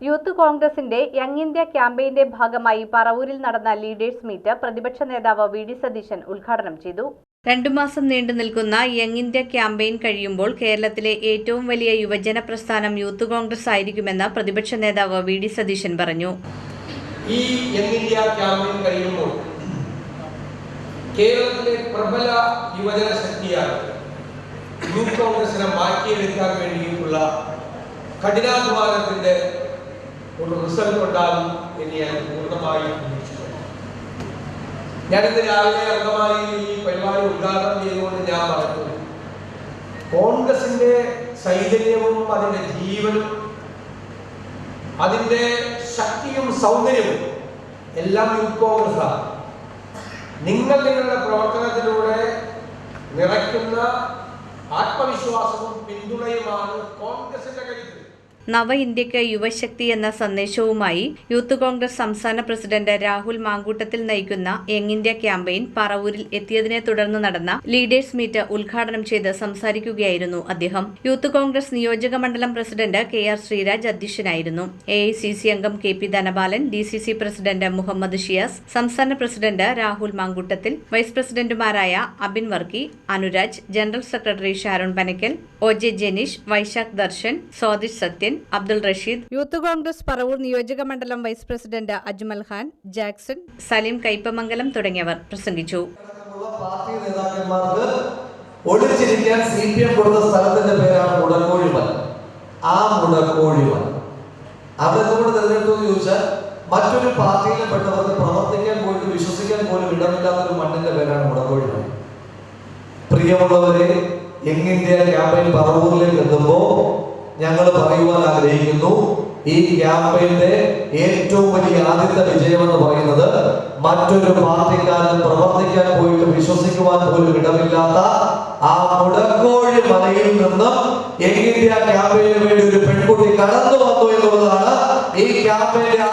Youth കോൺഗ്രസിന്റെ young India ക്യാമ്പയിന്റെ ഭാഗമായി പറവൂരിൽ നടന്ന ലീഡേഴ്സ് മീറ്റ് പ്രതിപക്ഷ നേതാവ് വി ഡി സതീശൻ ഉദ്ഘാടനം ചെയ്തു. രണ്ടു മാസം നീണ്ടു നിൽക്കുന്ന യങ് ഇന്ത്യ ക്യാമ്പയിൻ കഴിയുമ്പോൾ കേരളത്തിലെ ഏറ്റവും വലിയ യുവജന പ്രസ്ഥാനം യൂത്ത് കോൺഗ്രസ് ആയിരിക്കുമെന്ന് പ്രതിപക്ഷ നേതാവ് വി ഡി സതീശൻ പറഞ്ഞു. ഈ യങ് ഇന്ത്യ ക്യാമ്പയിൻ കഴിയുമ്പോൾ കേരളത്തിലെ പ്രബല യുവജന ശക്തിയാണ് യൂത്ത് കോൺഗ്രസിനെ മാറ്റിയെടുക്കാൻ വേണ്ടിയിട്ടുള്ള കഠിനാധ്വാനത്തിന്റെ ഒരു റിസൾട്ട് ഉണ്ടാകും എന്ന് ഞാൻ പൂർണമായും ഞാനിന്ന് രാവിലെ അംഗമായി ഈ പരിപാടി ഉദ്ഘാടനം ചെയ്തുകൊണ്ട് ഞാൻ പറഞ്ഞു കോൺഗ്രസിന്റെ സൈതന്യവും അതിന്റെ ജീവനും അതിന്റെ ശക്തിയും സൗന്ദര്യവും എല്ലാം യൂത്ത് കോൺഗ്രസ്സാണ് നിങ്ങൾ നിങ്ങളുടെ പ്രവർത്തനത്തിലൂടെ നിറയ്ക്കുന്ന ആത്മവിശ്വാസവും പിന്തുണയുമാണ് കോൺഗ്രസിന്റെ കരുത്ത് നവ ഇന്ത്യയ്ക്ക് യുവശക്തി എന്ന സന്ദേശവുമായി യൂത്ത് കോൺഗ്രസ് സംസ്ഥാന പ്രസിഡന്റ് രാഹുൽ മാങ്കൂട്ടത്തിൽ നയിക്കുന്ന യങ് ഇന്ത്യ ക്യാമ്പയിൻ പറവൂരിൽ എത്തിയതിനെ തുടർന്ന് നടന്ന ലീഡേഴ്സ് മീറ്റ് ഉദ്ഘാടനം ചെയ്ത് സംസാരിക്കുകയായിരുന്നു അദ്ദേഹം. യൂത്ത് കോൺഗ്രസ് നിയോജക മണ്ഡലം പ്രസിഡന്റ് കെ ആർ ശ്രീരാജ് അധ്യക്ഷനായിരുന്നു. എ ഐ സി സി അംഗം K P Dhanapalan D C C president Muhammad Shiyas സംസ്ഥാന പ്രസിഡന്റ് രാഹുൽ മാങ്കൂട്ടത്തിൽ വൈസ് പ്രസിഡന്റുമാരായ Abin Varkey Anuraj general secretary Sharon Panakkal O J Janeesh Vysakh Darshan Swathish Sathyan Abdul Rasheed youth Congress Paravur നിയോജക മണ്ഡലം vice president Ajmal Khan Jackson Saleem Kaipamangalam തുടങ്ങിയവർ പ്രസംഗിച്ചു. ഉള്ള party നേതാക്കന്മാർക്ക് ഒളിച്ചിരിക്കാൻ C P M കൊടുത്ത സ്ഥലത്തിന്റെ പേരാണ് മുടക്കോഴിമൽ ആ അവിടെ ചോദിച്ചാൽ മറ്റൊരു പാർട്ടിയിലും പെട്ടവർക്ക് പ്രവർത്തിക്കാൻ പോയിട്ട് വിശ്വസിക്കാൻ പോലും ഇടമില്ലാത്ത ഒരു മണ്ണിന്റെ പേരാണ് മുടക്കോഴിമൽ പ്രിയമുള്ളവരെ യങ് ഇന്ത്യ ക്യാമ്പയിൻ പറവൂരിലേക്ക് എത്തുമ്പോൾ ഞങ്ങൾ പറയുവാൻ ആഗ്രഹിക്കുന്നു ഈ ക്യാമ്പയിന്റെ ഏറ്റവും വലിയ ആദ്യത്തെ വിജയം എന്ന് പറയുന്നത് മറ്റൊരു പാർട്ടിക്കാരൻ പ്രവർത്തിക്കാൻ പോയിട്ട് വിശ്വസിക്കുവാൻ പോലും ഇടമില്ലാത്ത ആ മുടക്കോഴി മലയിൽ നിന്ന് എങ്ങനെയാ ക്യാമ്പയിന് വേണ്ടി ഒരു പെൺകുട്ടി കടന്നു വന്നു എന്നുള്ളതാണ് ഈ ക്യാമ്പയിന്റെ